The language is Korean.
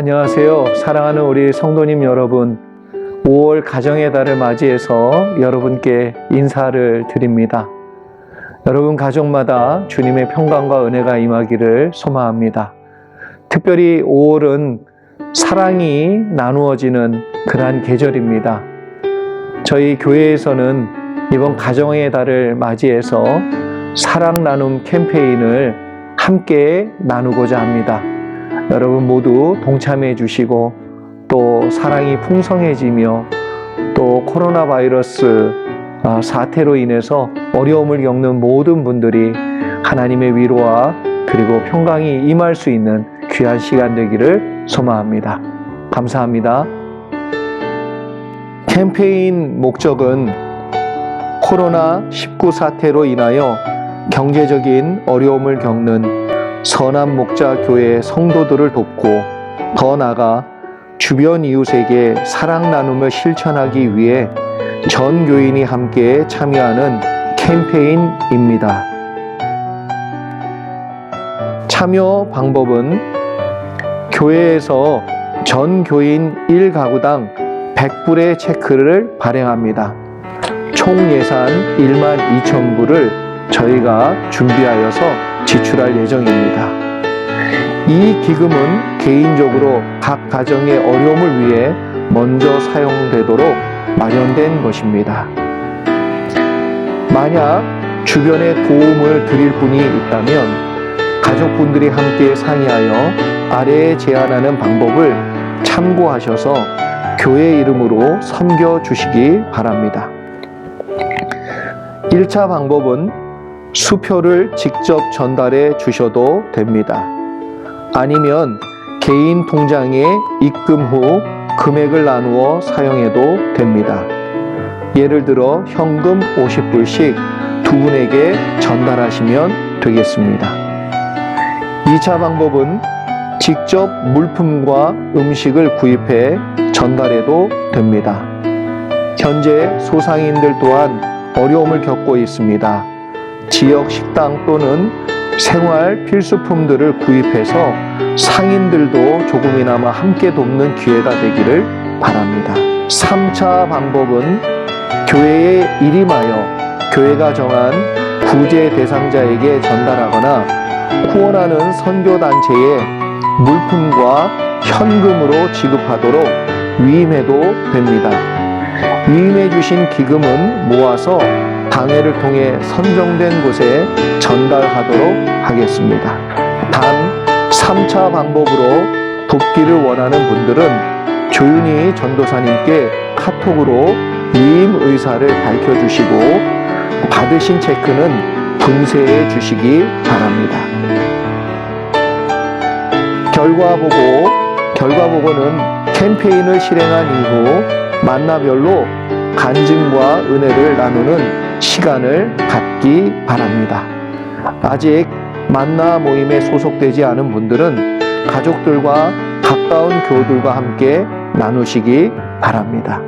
안녕하세요. 사랑하는 우리 성도님 여러분. 5월 가정의 달을 맞이해서 여러분께 인사를 드립니다. 여러분 가족마다 주님의 평강과 은혜가 임하기를 소망합니다. 특별히 5월은 사랑이 나누어지는 그러한 계절입니다. 저희 교회에서는 이번 가정의 달을 맞이해서 사랑 나눔 캠페인을 함께 나누고자 합니다. 여러분 모두 동참해 주시고 또 사랑이 풍성해지며 또 코로나 바이러스 아, 사태로 인해서 어려움을 겪는 모든 분들이 하나님의 위로와 그리고 평강이 임할 수 있는 귀한 시간 되기를 소망합니다. 감사합니다. 캠페인 목적은 코로나19 사태로 인하여 경제적인 어려움을 겪는 선한 목자 교회 성도들을 돕고 더 나아가 주변 이웃에게 사랑 나눔을 실천하기 위해 전 교인이 함께 참여하는 캠페인입니다. 참여 방법은 교회에서 전 교인 1가구당 100불의 체크를 발행합니다. 총 예산 1만 2천 불을 저희가 준비하여서 지출할 예정입니다. 이 기금은 개인적으로 각 가정의 어려움을 위해 먼저 사용되도록 마련된 것입니다. 만약 주변에 도움을 드릴 분이 있다면 가족분들이 함께 상의하여 아래에 제안하는 방법을 참고하셔서 교회 이름으로 섬겨 주시기 바랍니다. 1차 방법은 수표를 직접 전달해 주셔도 됩니다. 아니면 개인 통장에 입금 후 금액을 나누어 사용해도 됩니다. 예를 들어 현금 50불씩 두 분에게 전달하시면 되겠습니다. 2차 방법은 직접 물품과 음식을 구입해 전달해도 됩니다. 현재 소상인들 또한 어려움을 겪고 있습니다. 지역 식당 또는 생활 필수품들을 구입해서 상인들도 조금이나마 함께 돕는 기회가 되기를 바랍니다. 3차 방법은 교회에 일임하여 교회가 정한 구제 대상자에게 전달하거나 후원하는 선교단체에 물품과 현금으로 지급하도록 위임해도 됩니다. 위임해 주신 기금은 모아서 당회를 통해 선정된 곳에 전달하도록 하겠습니다. 단 3차 방법으로 돕기를 원하는 분들은 조윤희 전도사님께 카톡으로 위임 의사를 밝혀주시고 받으신 체크는 분쇄해 주시기 바랍니다. 결과 보고, 결과 보고는 캠페인을 실행한 이후 만나별로 간증과 은혜를 나누는 시간을 갖기 바랍니다. 아직 만나 모임에 소속되지 않은 분들은 가족들과 가까운 교우들과 함께 나누시기 바랍니다.